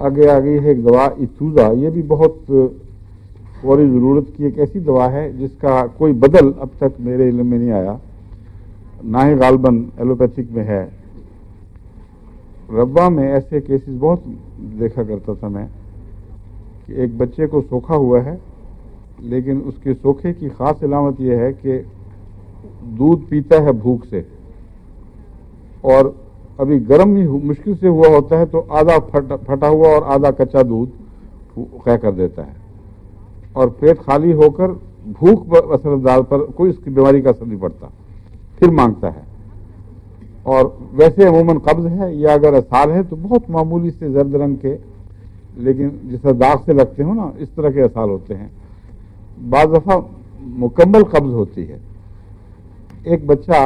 आगे आ गई है एक दवा इथूजा ये भी बहुत फौरी ज़रूरत की एक ऐसी दवा है जिसका कोई बदल अब तक मेरे इल्म में नहीं आया। ना ही गालबन एलोपैथिक में है। रब्बा में ऐसे केसेस बहुत देखा करता था मैं कि एक बच्चे को सोखा हुआ है, लेकिन उसके सोखे की ख़ास अलामत यह है कि दूध पीता है भूख से और अभी गर्म ही मुश्किल से हुआ होता है तो आधा फट, फटा हुआ और आधा कच्चा दूध कह कर देता है। और पेट खाली होकर भूख असरदार पर कोई उसकी बीमारी का असर नहीं पड़ता। फिर माँगता है। और वैसे अमूमन कब्ज है या अगर असार है तो बहुत मामूली से जर्द रंग के लेकिन जिस तरह दाग से लगते हो ना इस तरह के असार होते हैं। बाज़ दफ़ा मुकम्मल कब्ज होती है। एक बच्चा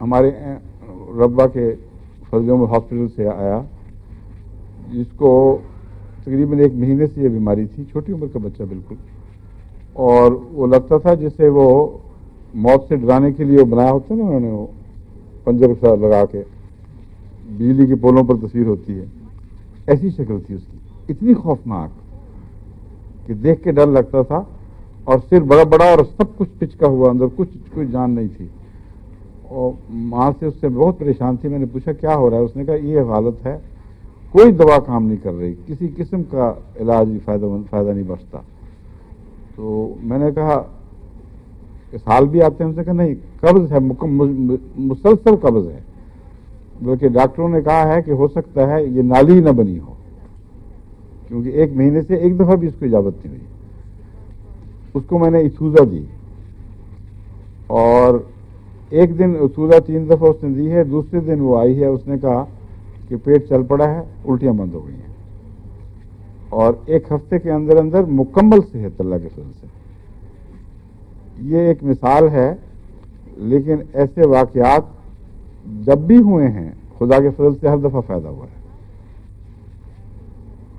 हमारे रब्बा के फर्जों हॉस्पिटल से आया, जिसको तकरीबन एक महीने से ये बीमारी थी, छोटी उम्र का बच्चा बिल्कुल। और वो लगता था जैसे वो मौत से डराने के लिए वो बनाया होता है ना उन्होंने वो, पंजर सा लगा के, बिजली के पोलों पर तस्वीर होती है। ऐसी शक्ल थी उसकी। इतनी खौफनाक कि देख के डर लगता था, और सिर बड़ा बड़ा और सब कुछ पिचका हुआ अंदर, कुछ, कोई जान नहीं थी। और माँ से उससे बहुत परेशान थी। मैंने पूछा, क्या हो रहा है? उसने कहा, ये हालत है, कोई दवा काम नहीं कर रही, किसी किस्म का इलाज फ़ायदा फ़ायदा नहीं बचता। तो मैंने कहा, इस हाल भी आते हैं? उनसे कहा, नहीं, कब्ज है मुसलसल कब्ज है, बल्कि डॉक्टरों ने कहा है कि हो सकता है ये नाली ही न बनी हो, क्योंकि एक महीने से एक दफ़ा भी इसको इजाज़त नहीं हुई। उसको मैंने इथूजा दी और एक दिन इथूजा तीन दफ़ा उसने दी है, दूसरे दिन वो आई है, उसने कहा कि पेट चल पड़ा है, उल्टियाँ बंद हो गई हैं। और एक हफ़्ते के अंदर अंदर मुकम्मल सेहत अल्लाह के फजल से। ये एक मिसाल है, लेकिन ऐसे वाकयात जब भी हुए हैं, खुदा के फजल से हर दफ़ा फ़ायदा हुआ है।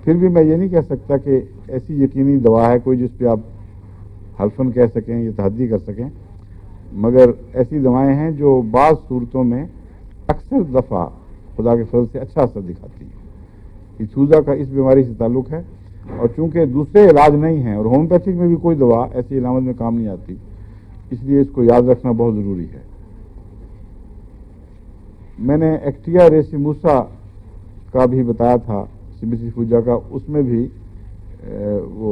फिर भी मैं ये नहीं कह सकता कि ऐसी यकीनी दवा है कोई जिस पे आप हल्फन कह सकें या तहदी कर सकें। मगर ऐसी दवाएँ हैं जो बाज़ सूरतों में अक्सर दफ़ा खुदा के फजल से अच्छा असर दिखाती हैं। सूजा का इस बीमारी से ताल्लुक़ है और चूँकि दूसरे इलाज नहीं हैं और होम्योपैथिक में भी कोई दवा ऐसी इलामत में काम नहीं आती, इसलिए इसको याद रखना बहुत ज़रूरी है। मैंने एक्टिया रेसिमूसा का भी बताया था, सीबीसी पूजा का, उसमें भी वो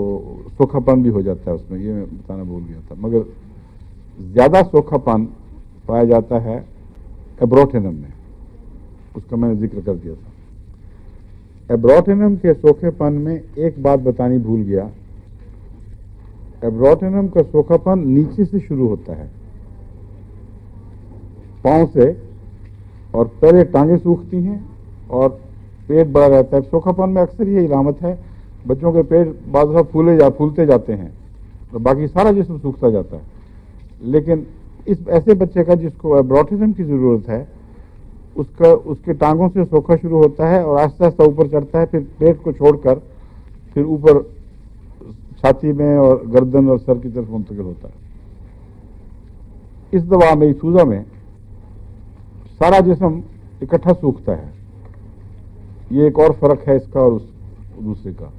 सोखापन भी हो जाता है उसमें, ये मैं बताना भूल गया था, मगर ज़्यादा सोखापन पाया जाता है एब्रोटेनम में। उसका मैंने ज़िक्र कर दिया था। एब्रोटेनम के सोखेपन में एक बात बतानी भूल गया। एब्रोटेनम का सोखापन नीचे से शुरू होता है। पाँव से और पहले टांगे सूखती हैं और पेट बड़ा रहता है। सोखापन में अक्सर ये इलामत है। बच्चों के पेट बाद फूले जा, फूलते जाते हैं तो बाकी सारा जिसम सूखता जाता है। लेकिन इस ऐसे बच्चे का जिसको एब्रोटिज्म की ज़रूरत है, उसका, उसके टांगों से सोखा शुरू होता है और आहिस्ता आहिस्ता ऊपर चढ़ता है, फिर पेट को छोड़कर फिर ऊपर छाती में और गर्दन और सर की तरफ़ मुंतकिल होता है। इस दवा में सूजा में सारा जिसम इकट्ठा सूखता है। ये एक और फ़र्क है इसका और उस, दूसरे का।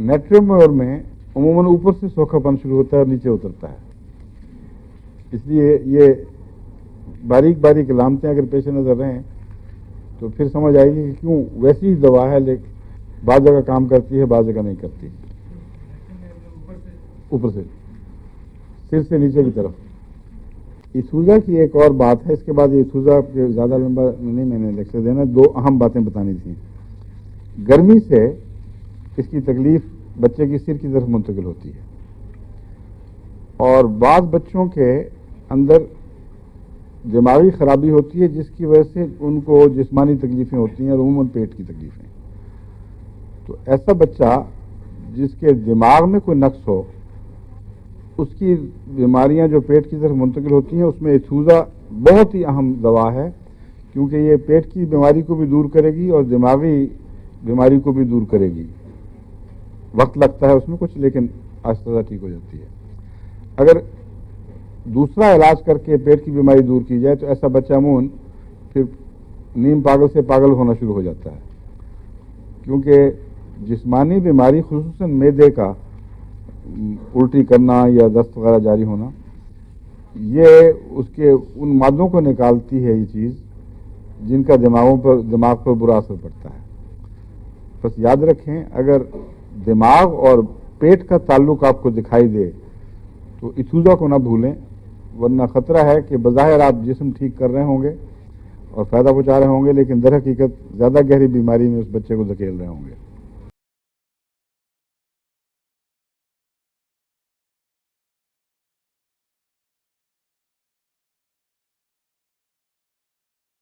नेट्रोमोर में, अमूमन ऊपर से सोखापन शुरू होता है और नीचे उतरता है। इसलिए ये बारीक बारीक लामतें अगर पेश नज़र रहें तो फिर समझ आएगी कि क्यों वैसी ही दवा है, लेकिन बाद जगह काम करती है, बाद जगह नहीं करती। ऊपर से, सिर से नीचे की तरफ़। इसूजा की एक और बात है, इसके बाद इसूजा ज़्यादा लंबा नहीं मैंने लेक्चर देना, दो अहम बातें बतानी थी। गर्मी से इसकी तकलीफ़ बच्चे की सिर की तरफ़ मुंतकिल होती है। और बाद बच्चों के अंदर दिमागी खराबी होती है, जिसकी वजह से उनको जिस्मानी तकलीफ़ें होती हैं और उमूमन पेट की तकलीफ़ें। तो ऐसा बच्चा जिसके दिमाग में कोई नक्स हो, उसकी बीमारियाँ जो पेट की तरफ़ मुंतकिल होती हैं, उसमें इथूज़ा बहुत ही अहम दवा है, क्योंकि ये पेट की बीमारी को भी दूर करेगी और दिमागी बीमारी को भी दूर करेगी। वक्त लगता है उसमें कुछ, लेकिन आस्ता ठीक हो जाती है। अगर दूसरा इलाज करके पेट की बीमारी दूर की जाए तो ऐसा बच्चा अमून फिर नीम पागल से पागल होना शुरू हो जाता है। क्योंकि जिस्मानी बीमारी खसूस मैदे का उल्टी करना या दस्त वगैरह जारी होना, ये उसके उन मादों को निकालती है ये चीज़, जिनका दिमागों पर, दिमाग पर बुरा असर पड़ता है। बस याद रखें, अगर दिमाग और पेट का ताल्लुक आपको दिखाई दे तो इथूजा को ना भूलें। वरना खतरा है कि बज़ाहिर आप जिसम ठीक कर रहे होंगे और फ़ायदा पहुँचा रहे होंगे, लेकिन दर हकीकत ज़्यादा गहरी बीमारी में उस बच्चे को धकेल रहे होंगे।